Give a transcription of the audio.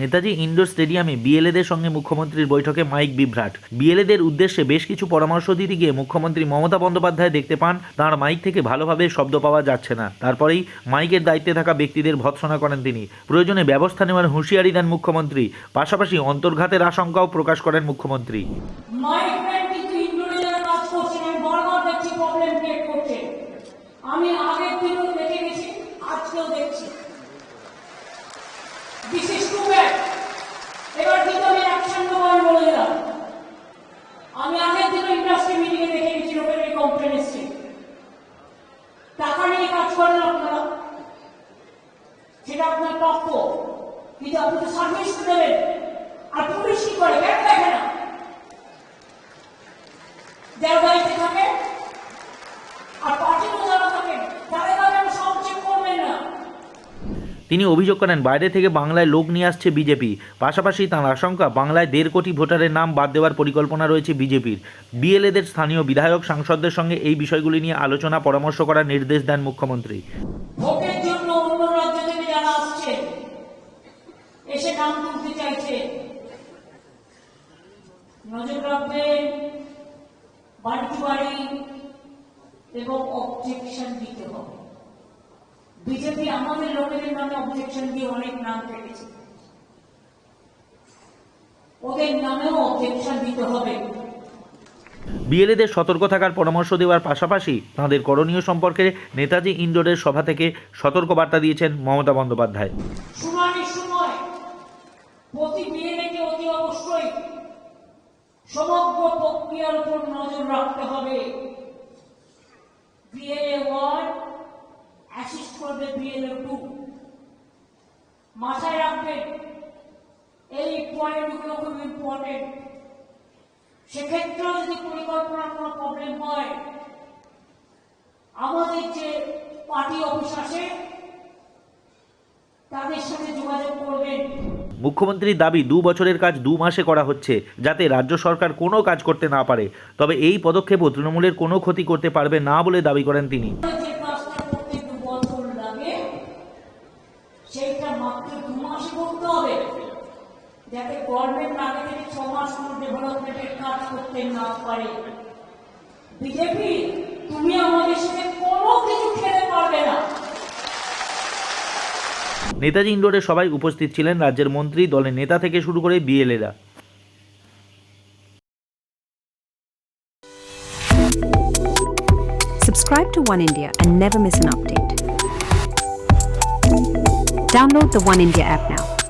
Netaji indoor স্টেডিয়ামে বিএলএদের সঙ্গে মুখ্যমন্ত্রীর বৈঠকে মাইক বিভ্রাট। বিএলএদের উদ্দেশ্যে বেশ কিছু পরামর্শ দিতে গিয়ে মুখ্যমন্ত্রী মমতা বন্দ্যোপাধ্যায় দেখতে পান, তাঁর মাইক থেকে ভালোভাবে শব্দ পাওয়া যাচ্ছে না। তারপরেই মাইকের দায়িত্বে থাকা ব্যক্তিদের ভৎসনা করেন তিনি। প্রয়োজনে ব্যবস্থা নেওয়ার হুঁশিয়ারি দেন মুখ্যমন্ত্রী। পাশাপাশি অন্তর্ঘাতের আশঙ্কাও প্রকাশ করেন মুখ্যমন্ত্রী। করছে। আমি আগের দিনও দেখে গেছি আজকেও দেখছি দিস ইজ টু ব্যাড এবার কিন্তু আমি অ্যাকশন নেব আমি বলে দিলাম আমি আগের দিনও ইন্ডাস্ট্রি মিটিংয়ে দেখে গেছি লোকের এই কমপ্লেন এসছে টাকা নিয়ে কাজ করেন আপনারা সেটা আপনার প্রাপ্য কিন্তু আপনি তো সার্ভিস দেবেন আর পুলিশ কি করে কেন দেখে না? যারা দায়িত্বে থাকে আর পার্টিতে যারা থাকেন তাদের কাছে করবেন না। তিনি অভিযোগ করেন বাইরে থেকে বাংলায় লোক নিয়ে আসছে বিজেপি। পাশাপাশি তাঁর আশঙ্কা বাংলায় দেড় কোটি ভোটারের নাম বাদ দেওয়ার পরিকল্পনা রয়েছে বিজেপির। বিএলএদের স্থানীয় বিধায়ক সাংসদদের সঙ্গে এই বিষয়গুলি নিয়ে আলোচনা পরামর্শ করার নির্দেশ দেন মুখ্যমন্ত্রী ভোটের জন্য অন্য রাজ্য থেকে যারা আসছে এসে নাম তুলতে চাইছে। নজর রাখবেন বাড়ি বাড়ি এবং অবজেকশন দিতে হবে। বিজেপি আমাদের লোকেদের নামে অবজেকশন দিয়ে অনেক নাম কেটেছে। ওদের নামেও অবজেকশন দিতে হবে। বিএলএদের সতর্ক থাকার পরামর্শ দেওয়ার পাশাপাশি তাঁদের করণীয় সম্পর্কে নেতাজি ইন্ডোরের সভা থেকে সতর্ক বার্তা দিয়েছেন মমতা বন্দ্যোপাধ্যায়। প্রতি বিএলএকে অতি অবশ্যই সমগ্র প্রক্রিয়ার উপর নজর রাখতে হবে। বিএলএ ওয়ান অ্যাসিস্ট করবে বিএলএ টু মাথায় রাখবেন, এই পয়েন্টগুলো খুব ইম্পর্টেন্ট সেক্ষেত্রেও যদি পরিকল্পনার কোনো প্রবলেম হয়, আমাদের যে পার্টি অফিস আছে, তাদের সাথে যোগাযোগ করবেন। মুখ্যমন্ত্রীর দাবি দু বছরের কাজ দু মাসে করা হচ্ছে, যাতে রাজ্য সরকার কোনো কাজ করতে না পারে। তবে এই পদক্ষেপও তৃণমূলের কোনো ক্ষতি করতে পারবে না বলে দাবি করেন তিনি। বিজেপি, তুমি আমাদের সাথে কোনো কিছু খেতে পারবে না নেতাজি ইন্ডোরে সবাই উপস্থিত ছিলেন রাজ্যের মন্ত্রী দলের নেতা থেকে শুরু করে বিএলএরা Subscribe to One India and never miss an update. Download the One India app now.